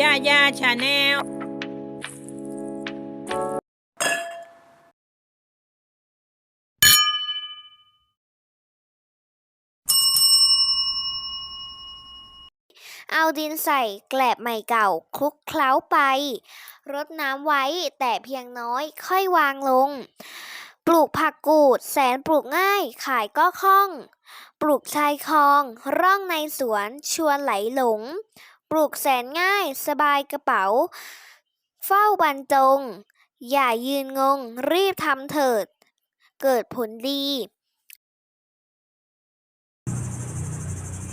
ย่าย่าชาแนลเอาดินใส่แกลบใหม่เก่าคลุกเคล้าไป รดน้ำไว้แต่เพียงน้อยค่อยวางลง ปลูกผักกูดแสนปลูกง่ายขายก็คล่อง ปลูกชายคลอง ร่องในสวนชวนไหลหลง ปลูกแสนง่ายสบายกระเป๋า เฝ้าบรรจง อย่ายืนงง รีบทำเถิด เกิดผลดี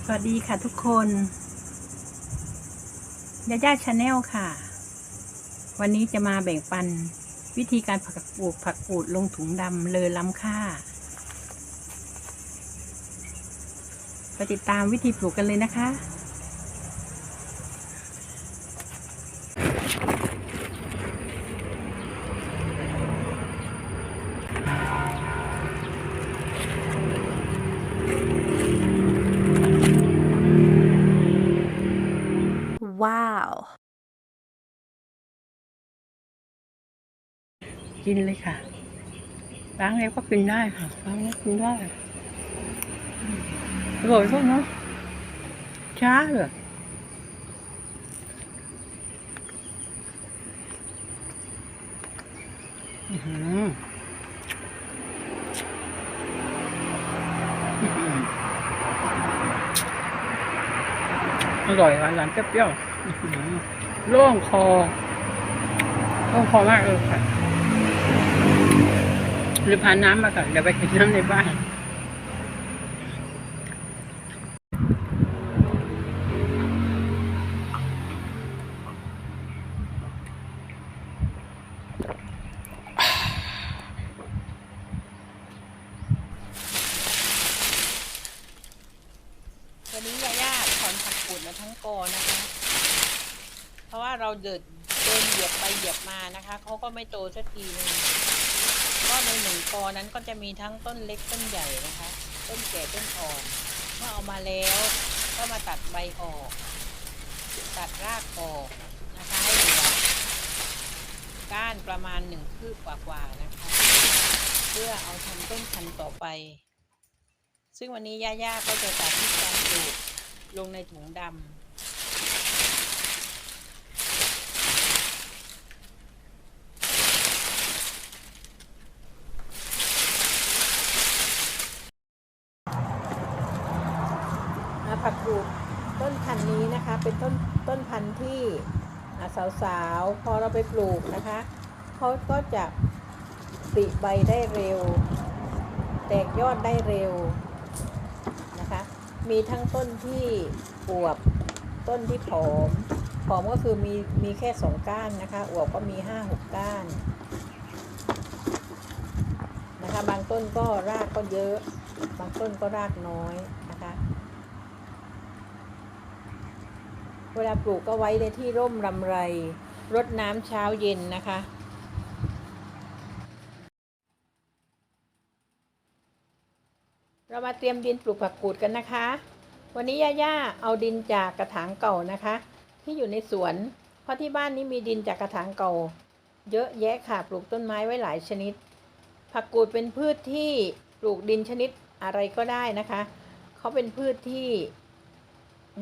สวัสดีค่ะทุกคนยาย่าชาแนลค่ะ วันนี้จะมาแบ่งปันวิธีการผักปลูกผักกูดลงถุงดำเลอล้ำค่าไปติดตามวิธีปลูกกันเลยนะคะ ว้าว กินเลยค่ะ ล้างแล้วก็กินได้ค่ะ ล้างแล้วกินได้อร่อยพวกเนาะช้าเลยอื้อหืออื้อหืออ ร่อยหวานเปรี้ยวๆโล่งคอโล่งคอมากเลยค่ะหรือพาน้ำมาก่อนเดี๋ยวไปกินน้ำในบ้านนี้ยาย่าถอนผัก กูดมาทั้งกอนะคะ เพราะว่าเราเดินเดินเหยียบไปเหยียบมานะคะเขาก็ไม่โตสักทีนึงก็ในหนึ่งกอนั้นก็จะมีทั้งต้นเล็กต้นใหญ่นะคะ ต้นแก่ต้นอ่อนเมื่อเอามาแล้วก็มาตัดใบออก ตัดรากออกนะคะให้เหลือก้านประมาณหนึ่งคืบกว่าๆนะคะ เพื่อเอาทำต้นพันธุ์ต่อไป ซึ่งวันนี้ย่าๆก็จะสาธิตการปลูกลงในถุงดำ ผักกูดต้นพันธุ์นี้นะคะ เป็นต้นต้นพันธุ์ที่สาวๆ พอเราไปปลูกนะคะเขาก็จะปริใบได้เร็ว แตกยอดได้เร็วนะคะ มีทั้งต้นที่อวบต้นที่ผอมผอมก็คือมีมีแค่สองก้านนะคะอวบก็มีห้าหกก้านนะคะ บางต้นก็รากก็เยอะ บางต้นก็รากน้อยนะคะ เวลาปลูกก็ไว้ในที่ร่มรำไร รดน้ำเช้าเย็นนะคะ เรามาเตรียมดินปลูกผักกูดกันนะคะ วันนี้ย่าๆเอาดินจากกระถางเก่านะคะ ที่อยู่ในสวน เพราะที่บ้านนี้มีดินจากกระถางเก่า เยอะแยะค่ะปลูกต้นไม้ไว้หลายชนิด ผักกูดเป็นพืชที่ปลูกดินชนิดอะไรก็ได้นะคะ เขาเป็นพืชที่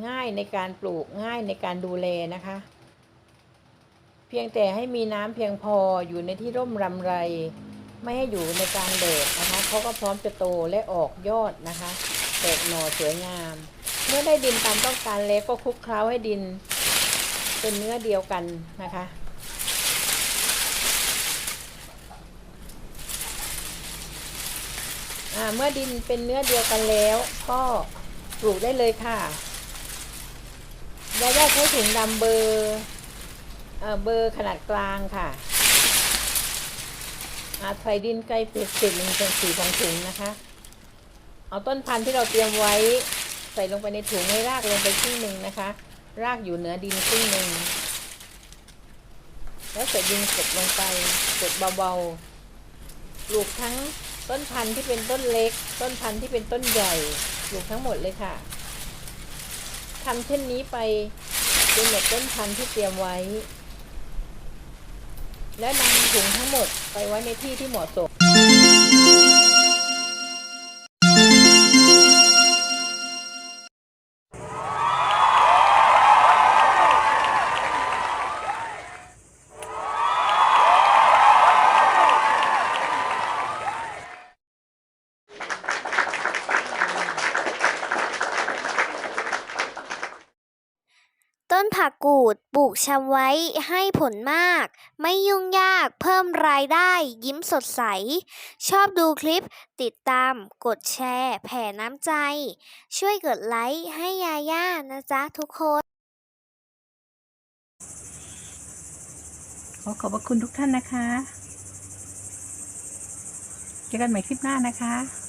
ง่ายในการปลูกง่ายในการดูแลนะคะ เพียงแต่ให้มีน้ำเพียงพออยู่ในที่ร่มรำไร ไม่ให้อยู่ในกลางแดดนะคะเขาก็พร้อมจะโตและออกยอดนะคะแตกหน่อสวยงาม เมื่อได้ดินตามต้องการแล้วก็คลุกเคล้าให้ดิน เป็นเนื้อเดียวกันนะคะเมื่อดินเป็นเนื้อเดียวกันแล้ว ก็ปลูกได้เลยค่ะ ยาย่าใช้ถุงดำเบอร์เอ่อเบอร์ขนาดกลางค่ะอาใส่ดินไกลเปียกสิบหนึ่งเป็นสีของถุงนะคะ เอาต้นพันธุ์ที่เราเตรียมไว้ใส่ลงไปในถุงให้รากลงไปครึ่งหนึ่งนะคะ รากอยู่เหนือดินครึ่งหนึ่งแล้วใส่ดินกดลงไปกดเบาๆปลูกทั้งต้นพันธุ์ที่เป็นต้นเล็ก ต้นพันธุ์ที่เป็นต้นใหญ่ปลูกทั้งหมดเลยค่ะ ทำเช่นนี้ไปจนหมดต้นพันธุ์ที่เตรียมไว้ และนำถุงทั้งหมดไปไว้ในที่ที่เหมาะสม นผักกูดปลูกชำไว้ให้ผลมาก ไม่ยุ่งยากเพิ่มรายได้ยิ้มสดใส ชอบดูคลิปติดตาม กดแชร์ แผ่น้ำใจ ช่วยกดไลค์ให้ยาย่านะจ๊ะทุกคน ขอขอบพระคุณทุกท่านนะคะ เจอกันใหม่คลิปหน้านะคะ